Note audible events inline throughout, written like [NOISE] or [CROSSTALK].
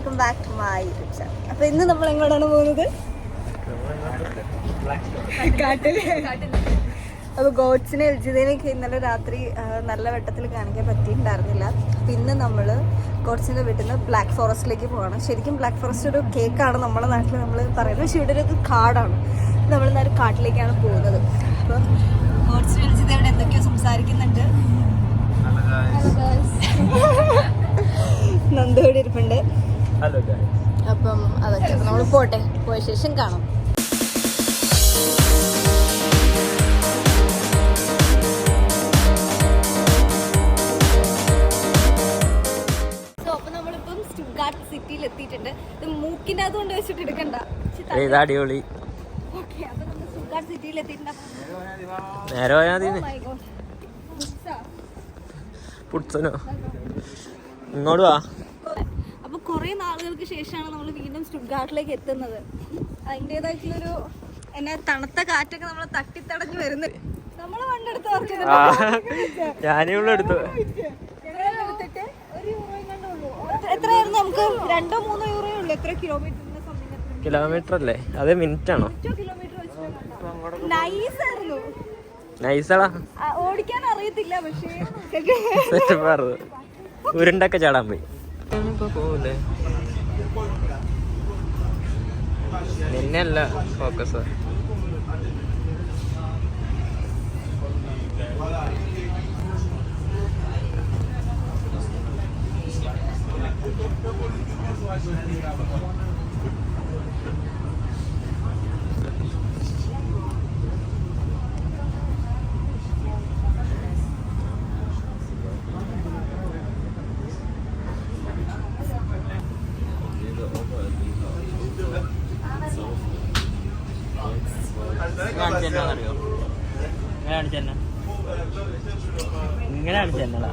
Welcome back to my YouTube channel അപ്പൊ ഇന്ന് നമ്മൾ എങ്ങോട്ടാണ് പോകുന്നത്? കാട്ടിൽ. അപ്പൊ ഗോഡ്സിനെ വിളിച്ചതിനൊക്കെ ഇന്നലെ രാത്രി നല്ല വെട്ടത്തിൽ കാണിക്കാൻ പറ്റിയിട്ടുണ്ടായിരുന്നില്ല. ഇന്ന് നമ്മൾ ഗോഡ്സിന്റെ വീട്ടിൽ നിന്ന് ബ്ലാക്ക് ഫോറസ്റ്റിലേക്ക് പോവാണ്. ശരിക്കും ബ്ലാക്ക് ഫോറസ്റ്റ് ഒരു കേക്കാണ് നമ്മുടെ നാട്ടിൽ നമ്മൾ പറയുന്നത്. പക്ഷെ ഇവിടെ ഒരു കാടാണ്. നമ്മൾ നേരെ കാട്ടിലേക്കാണ് പോകുന്നത്. അപ്പൊ ഗോഡ്സ് വിളിച്ചത് ഇവിടെ എന്തൊക്കെയോ സംസാരിക്കുന്നുണ്ട്. [LAUGHS] നന്ദോടി ഇരിപ്പുണ്ട്. അപ്പം അതൊക്കെ നമ്മൾ പോട്ടെ. പോയ ശേഷം കാണാം. സിറ്റിയിൽ എത്തിയിട്ടുണ്ട്. ഇത് മൂക്കിന്റെ അതുകൊണ്ട് വെച്ചിട്ട് എടുക്കണ്ട. അടിപൊളി. നേരെ പോയാൽ Oh. പുട്സനോ? ഇങ്ങോട്ട് വാ. കുറെ നാളുകൾക്ക് ശേഷമാണ് നമ്മൾ വീണ്ടും സ്റ്റുഡ്ഗാർട്ടിലേക്ക് എത്തുന്നത്. അതിന്റെതായിട്ടുള്ളൊരു എന്നാ തണുത്ത കാറ്റൊക്കെ നമ്മൾ തട്ടിത്തടഞ്ഞു വരുന്നത് നമ്മൾ വണ്ടെടുത്ത് ഞാനിവിടെ എടുത്തു. എത്രയായിരുന്നു നമുക്ക്? രണ്ടോ മൂന്നോ യൂറോ ഉള്ളു. എത്ര കിലോമീറ്ററിന്റെ കിലോമീറ്റർ അല്ലേ അത് മിനിറ്റ് ആണോ നൈസ് ആയിരുന്നു നൈസടാ. ഓടിക്കാൻ അറിയത്തില്ല പക്ഷേ [LAUGHS] ഉരുണ്ടൊക്കെ ചാടാൻ പോയി. നിന്നല്ല ഫോക്കസ് അറിയോ ഇങ്ങനെ അടിച്ചെന്നടാ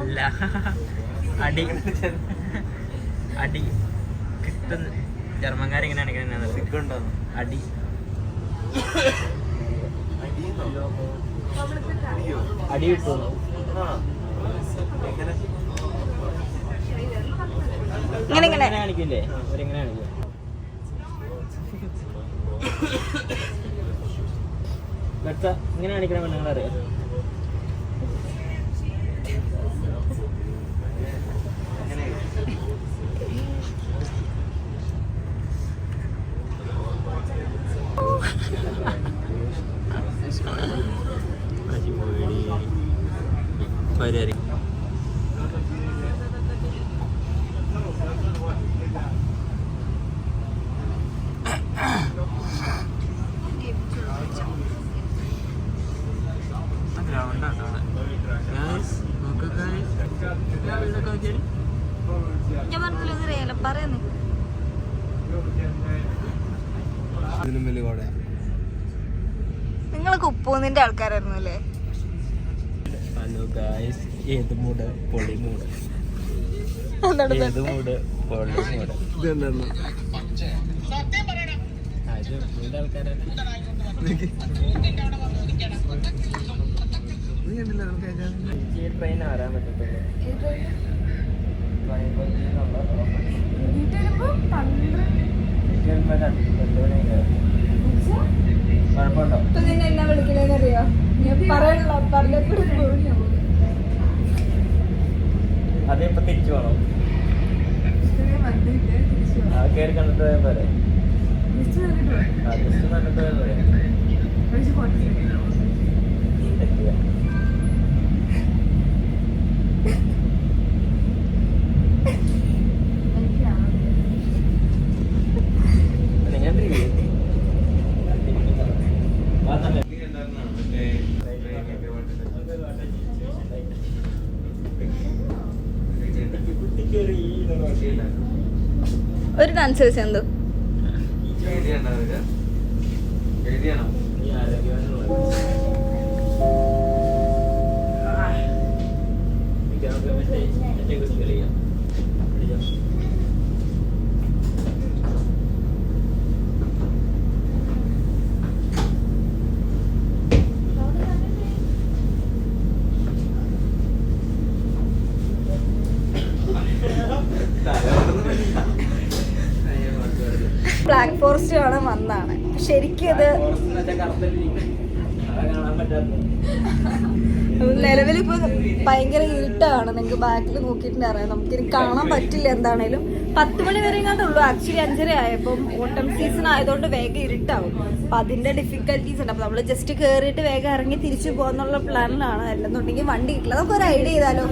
അല്ല. അടി. അടി. കിട്ടുന്ന ജർമ്മൻകാർ ഇങ്ങനെ അടിക്കണ അടി. അടി ഇങ്ങനെ ഇങ്ങനെ. ഇങ്ങനെ കാണിക്കില്ലേ? അവരിങ്ങനെ കാണിക്കും ലക്സ ഇങ്ങനെ കാണിക്കണമെന്ന് പെണ്ണുങ്ങളറിയാം കുപ്പൂന്നിന്റെ ആൾക്കാരായിരുന്നു അല്ലേ? ഹലോ കുഴപ്പമുണ്ടോ? ഇപ്പൊ നിന്നെ എന്നാ വിളിക്കലെന്നറിയോ ഞാൻ പറയാനുള്ള പറഞ്ഞപ്പോഴും അതിപ്പോ തിരിച്ചു പോകണം ആ കയറി കണ്ടിട്ട് പോയാൽ പോരെ. കണ്ടിട്ട് പോയാൽ പോരെ തെറ്റില്ല. നിങ്ങൾ തിരികെ. ആ, നല്ല. ഒരു ഡാൻസ് വെച്ച് എന്തോ? ഈ ആരോഗ്യവാനുള്ള ആ ബ്ലാക്ക് ഫോറസ്റ്റ് കാണാൻ വന്നതാണ് ശരിക്കും അതാ പറ്റാത്ത നിലവിലിപ്പോ ഭയങ്കര ഇരുട്ടാണ്. നിങ്ങൾക്ക് ബാക്കിൽ നോക്കിയിട്ട് അറിയാം. നമുക്കിനി കാണാൻ പറ്റില്ല എന്താണേലും. പത്ത് മണി വരെ ഉള്ളൂ. ആക്ച്വലി അഞ്ചര ആയപ്പം ഓട്ടം സീസൺ ആയതുകൊണ്ട് വേഗം ഇരുട്ടാവും. അപ്പൊ അതിന്റെ ഡിഫിക്കൽട്ടീസ് ഉണ്ട്. അപ്പൊ നമ്മൾ ജസ്റ്റ് കേറിയിട്ട് വേഗം ഇറങ്ങി തിരിച്ചു പോകാന്നുള്ള പ്ലാനിലാണ് അല്ലെന്നുണ്ടെങ്കിൽ വണ്ടി കിട്ടില്ല. നമുക്ക് ഒരു ഐഡിയ ചെയ്താലോ?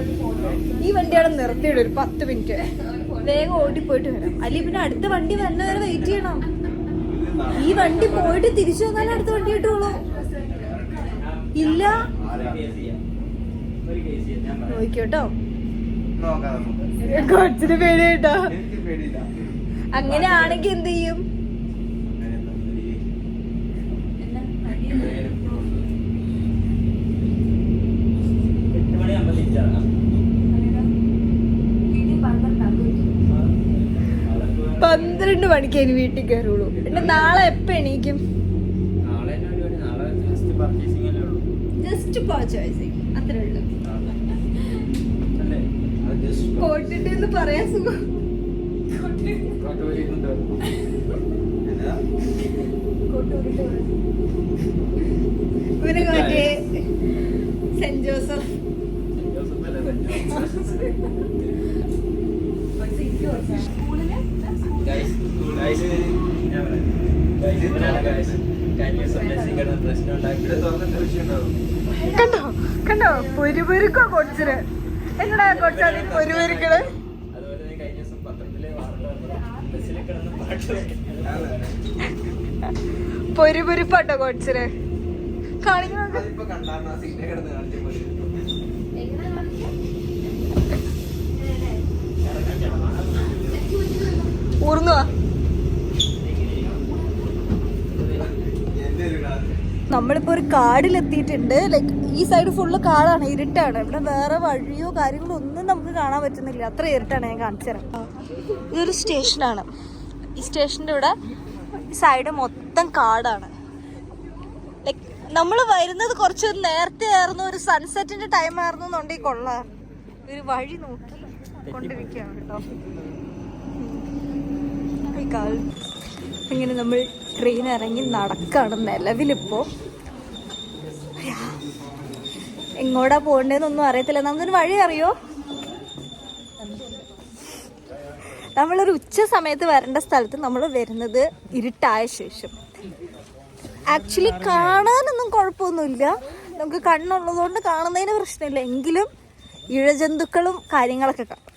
ഈ വണ്ടി അവിടെ നിർത്തിയിടും. ഒരു പത്ത് മിനിറ്റ് വേഗം ഓടിപ്പോയിട്ട് വരാം. അല്ലെങ്കിൽ പിന്നെ അടുത്ത വണ്ടി വരുന്നവരെ വെയിറ്റ് ചെയ്യണം. ഈ വണ്ടി പോയിട്ട് തിരിച്ചു വന്നാലേ അടുത്ത വണ്ടി കിട്ടുള്ളൂ. ഇല്ല. നോക്കിയോട്ടോ. കൊച്ചിന് എനിക്ക് പേടിയില്ല. അങ്ങനെയാണെങ്കിൽ എന്ത് ചെയ്യും? മണിക്ക് ഇനി വീട്ടിൽ കയറുള്ളൂ പിന്നെ നാളെ എപ്പോ എണീക്കും? ജസ്റ്റ് പർച്ചേസിങ് അത്രേ ഉള്ളൂ. അല്ലേ? കോട്ടിട്ട് എന്ന് പറയാൻ സുഖം. കോട്ട് വരിക്കുന്നുണ്ടോ ഇവർ മറ്റേ സെന്റ് ജോസഫ്. ജോസഫ് കണ്ടോ? കണ്ടോ? പൊരുപൊരുക്കോ കൊച്ചിന്. എന്നടാ കൊച്ചാതി പൊരുപൊരുക്കൾ അതുപോലെ തന്നെ കഴിഞ്ഞ ദിവസം നമ്മളിപ്പോ ഒരു കാടിലെത്തിയിട്ടുണ്ട്. ലൈക്ക് ഈ സൈഡ് ഫുള്ള് കാടാണ് ഇരുട്ടാണ്. ഇവിടെ വേറെ വഴിയോ കാര്യങ്ങളോ ഒന്നും നമുക്ക് കാണാൻ പറ്റുന്നില്ല. അത്ര ഇരുട്ടാണ് ഞാൻ കാണിച്ചു തരാം. ഇതൊരു സ്റ്റേഷനാണ്. ഈ സ്റ്റേഷന്റെ ഇവിടെ സൈഡ് മൊത്തം കാടാണ്. ലൈക്ക് നമ്മൾ വരുന്നത് കുറച്ച് നേരത്തെ ആയിരുന്നു. ഒരു സൺസെറ്റിന്റെ ടൈം ആയിരുന്നു എന്നുണ്ടെങ്കിൽ കൊള്ളാം. ഒരു വഴി നോക്കി കൊണ്ടിരിക്കുകയാണ് കേട്ടോ. ഇങ്ങനെ നമ്മൾ ട്രെയിൻ ഇറങ്ങി നടക്കാണ് നിലവിലിപ്പോ. എങ്ങോട്ടാ പോകണ്ടേന്നൊന്നും അറിയത്തില്ല. നമുക്കൊരു വഴി അറിയോ? നമ്മളൊരു ഉച്ച സമയത്ത് വരേണ്ട സ്ഥലത്ത് നമ്മൾ വരുന്നത് ഇരുട്ടായ ശേഷം. ആക്ച്വലി കാണാനൊന്നും കുഴപ്പമൊന്നുമില്ല. നമുക്ക് കണ്ണുള്ളതുകൊണ്ട് കാണുന്നതിന് പ്രശ്നമില്ല. എങ്കിലും ഇഴജന്തുക്കളും കാര്യങ്ങളൊക്കെ കാണും.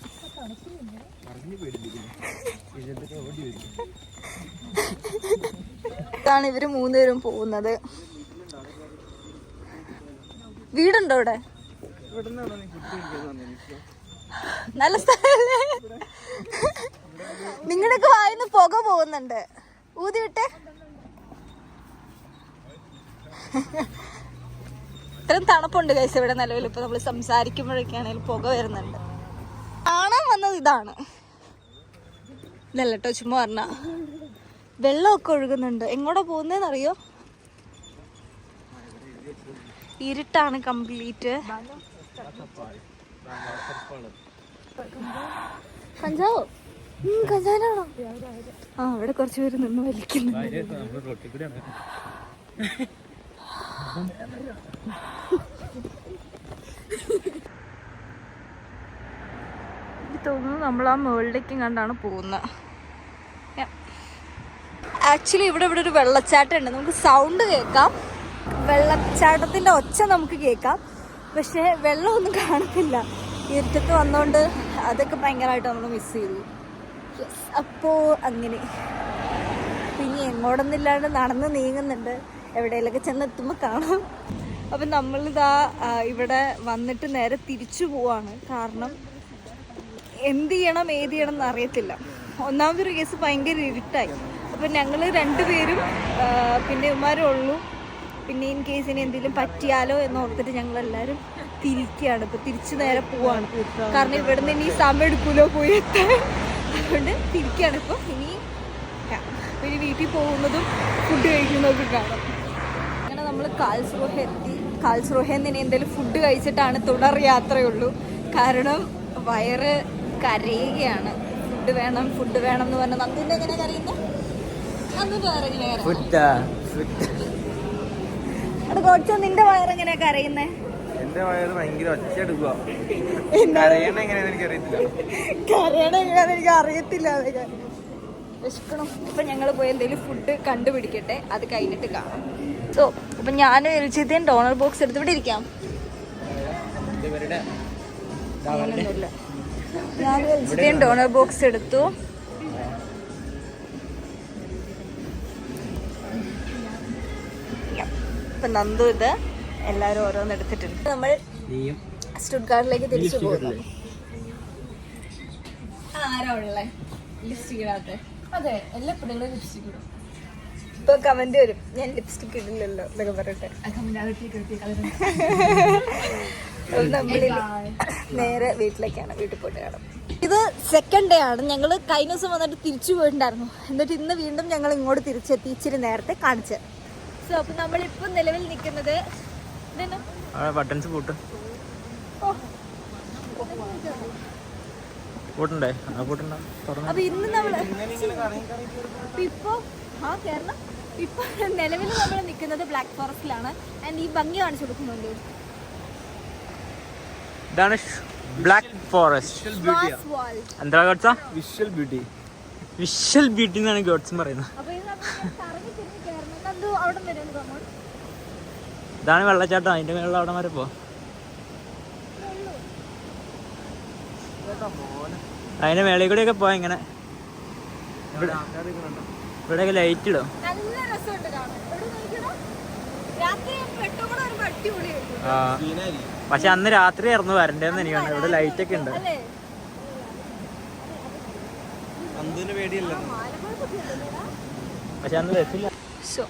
ഇവർ മൂന്നുപേരും പോകുന്നത്. വീടുണ്ടോ ഇവിടെ നല്ല സ്ഥലല്ലേ? നിങ്ങളുടെയൊക്കെ വായിന്ന് പുക പോകുന്നുണ്ട്. ഊതി വിട്ടേ. ഇത്രയും തണുപ്പുണ്ട് കൈസ് ഇവിടെ നിലവിൽ. ഇപ്പൊ നമ്മൾ സംസാരിക്കുമ്പോഴൊക്കെയാണെങ്കിൽ പുക വരുന്നുണ്ട്. കാണാൻ വന്നത് ഇതാണ്. ഇതല്ല ചുമ്മാ പറഞ്ഞ വെള്ളമൊക്കെ ഒഴുകുന്നുണ്ട്. എങ്ങോട്ടാ പോകുന്നതെന്ന് അറിയോ ഇരുട്ടാണ് കംപ്ലീറ്റ്. കഞ്ചാവോ? ആ അവിടെ കുറച്ച് പേര് നിന്ന് വലിക്കുന്നു തോന്നുന്നു നമ്മൾ ആ മുകളിലേക്കും കണ്ടാണ് പോകുന്നത് ആക്ച്വലി ഇവിടെ ഇവിടെ ഒരു വെള്ളച്ചാട്ടം ഉണ്ട് നമുക്ക് സൗണ്ട് കേൾക്കാം. വെള്ളച്ചാട്ടത്തിന്റെ ഒച്ച നമുക്ക് കേൾക്കാം. പക്ഷെ വെള്ളമൊന്നും കാണത്തില്ല. ഇരുട്ടത്ത് വന്നോണ്ട് അതൊക്കെ ഭയങ്കരമായിട്ട് നമ്മൾ മിസ് ചെയ്തു. അപ്പോ അങ്ങനെ. പിന്നെ എങ്ങോട്ടൊന്നില്ലാണ്ട് നടന്ന് നീങ്ങുന്നുണ്ട്. എവിടെയെങ്കിലൊക്കെ ചെന്നെത്തുമ്പോൾ കാണാം. അപ്പം നമ്മളിതാ ഇവിടെ വന്നിട്ട് നേരെ തിരിച്ചു പോവാണ്. കാരണം എന്ത് ചെയ്യണം ഏത് ചെയ്യണം എന്ന് അറിയത്തില്ല ഒന്നാമതൊരു കേസ് ഭയങ്കര ഇരുട്ടായി. അപ്പം ഞങ്ങൾ രണ്ടുപേരും പിന്നെ ഉമ്മാരേ ഉള്ളൂ. പിന്നെ ഇൻ കേസ് ഇനി എന്തെങ്കിലും പറ്റിയാലോ എന്ന് ഓർത്തിട്ട് ഞങ്ങൾ എല്ലാവരും തിരിക്കുകയാണ്. ഇപ്പൊ തിരിച്ചു നേരെ പോവാണ്. കാരണം ഇവിടെ നിന്ന് ഇനി സമയം എടുക്കൂലോ പോയി അതുകൊണ്ട് തിരിക്കുകയാണ്. ഇപ്പോൾ ഇനി ഇനി വീട്ടിൽ പോകുന്നതും ഫുഡ് കഴിക്കുന്നതൊക്കെ കാണാം. അങ്ങനെ നമ്മൾ കാൽസ്രോഹ എത്തി. കാൽസ്രോഹയിൽ നിന്ന് ഇനി എന്തെങ്കിലും ഫുഡ് കഴിച്ചിട്ടാണ് തുടർ യാത്രയുള്ളൂ. കാരണം വയറ് കരയുകയാണ്. ഫുഡ് വേണം ഫുഡ് വേണം എന്ന് പറഞ്ഞാൽ നന്ദിന്റെ എങ്ങനെ കരയുന്നത് അന്ന് വേറെ എങ്ങനെ അത് കോച്ച നിന്റെ വയറെങ്ങനെയാ കരയുന്നേ? എന്റെ വയറ് ഭയങ്കര ഒച്ച എടുക്കുക കരയണ എങ്ങനെയാന്ന് എനിക്ക് അറിയത്തില്ല കരയണ എങ്ങനെയാന്ന് എനിക്ക് അറിയത്തില്ല വിശക്കണം? ഇപ്പൊ ഞങ്ങൾ പോയി എന്തെങ്കിലും ഫുഡ് കണ്ടുപിടിക്കട്ടെ അത് കഴിഞ്ഞിട്ട് കാണാം. സോ അപ്പൊ ഞാൻ എൽജിതയും ഡോണർ ബോക്സ് എടുത്ത് ഇവിടെ ഇരിക്കാം. ഞാനും എൽജിതയും ഡോണർ ബോക്സ് എടുത്തു. ഇപ്പൊ നന്ദു ഇത് എല്ലാരും ഓരോന്ന് എടുത്തിട്ടുണ്ട്. നമ്മൾ സ്റ്റുഡ്ഗാർഡിലേക്ക് തിരിച്ചു പോകുന്നു ആരാ ഉള്ളേ? ലിപ്സ്റ്റിക് ഇടാത്ത അതെ എല്ലാ പെണ്ണുങ്ങളും ലിപ്സ്റ്റിക് ഇടും. ഇപ്പൊ കമന്റ് വരും. ഞാൻ ലിപ്സ്റ്റിക് ഇടില്ലല്ലോ എന്നൊക്കെ പറഞ്ഞിട്ട്. നമ്മളിനി നേരെ വീട്ടിലേക്കാണ്. വീട്ടിൽ പോയിട്ട് കാണാം. ഇത് സെക്കൻഡ് ഡേ ആണ്. ഞങ്ങൾ കഴിഞ്ഞ ദിവസം വന്നിട്ട് തിരിച്ചു പോയിട്ടുണ്ടായിരുന്നു. എന്നിട്ട് ഇന്ന് വീണ്ടും ഞങ്ങൾ ഇങ്ങോട്ട് തിരിച്ചെത്തി. ഇച്ചിരി നേരത്തെ കാണിച്ചത് സോ അപ്പൊ നമ്മളിപ്പോ നിലവിൽ നിൽക്കുന്നത്? ബട്ടൺസ് പൂട്ട്. ഓ, പൂട്ടുണ്ടേ? ആ പൂട്ടുണ്ടോ. തുറന്നു. അപ്പൊ ഇന്ന് നമ്മൾ ഇപ്പൊ ആ കേരളം ഇപ്പൊ നിലവിൽ നമ്മൾ നിൽക്കുന്നത് ബ്ലാക്ക് ഫോറസ്റ്റിലാണ് ആൻഡ് ഈ ഭംഗി കാണിച്ചു കൊടുക്കുന്നുണ്ട് ഇതാണ് ബ്ലാക്ക് ഫോറസ്റ്റ് എന്താ ഗോഡ്സാ വിഷ്വൽ ബ്യൂട്ടി വിഷ്വൽ ബ്യൂട്ടി എന്നാണ് ഗോഡ്സും പറയുന്നത്. ഇതാണ് വെള്ളച്ചാട്ടം. അതിന്റെ മേളിൽ അവിടെ വരെ പോ. അതിന്റെ മേളിൽ കൂടെ ഒക്കെ പോവാ ഇങ്ങനെ. ഇവിടെ ലൈറ്റ് ഇടും. പക്ഷെ അന്ന് രാത്രി ആയിരുന്നു വരണ്ടെന്ന് എനിക്കാണ് ഇവിടെ ലൈറ്റ് ഒക്കെ ഉണ്ട്. പക്ഷെ അന്ന് ബസ്സില്ല സോ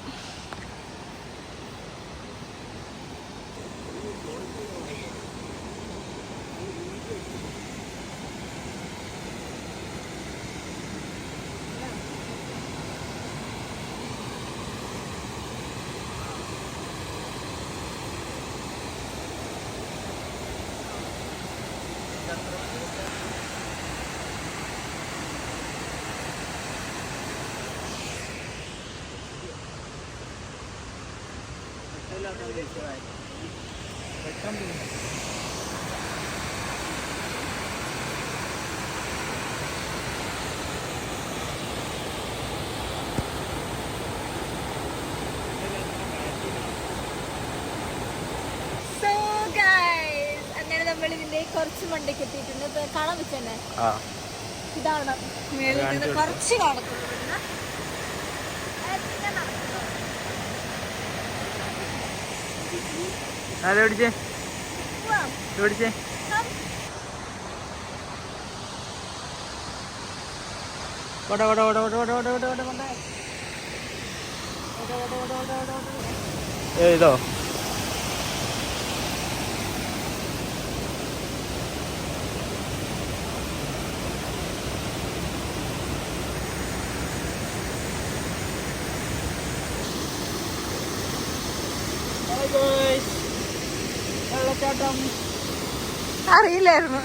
നമ്മളിതിന്റെ കുറച്ച് മണ്ടയ്ക്ക് എത്തിയിട്ടുണ്ട്. കളം വെച്ചെന്നെ ഇതാണ്. മേളിൽ നിന്ന് കുറച്ച് കാണത്തുള്ളൂ അതെ പിടിച്ചേ പോവാം. പിടിച്ചേ Come. ഓട ഓട ഓട ഓട ഓട ഓട ഓട ഓട ഓട ഏ ഇതോ വെള്ളച്ചാട്ടം അറിയില്ലായിരുന്നു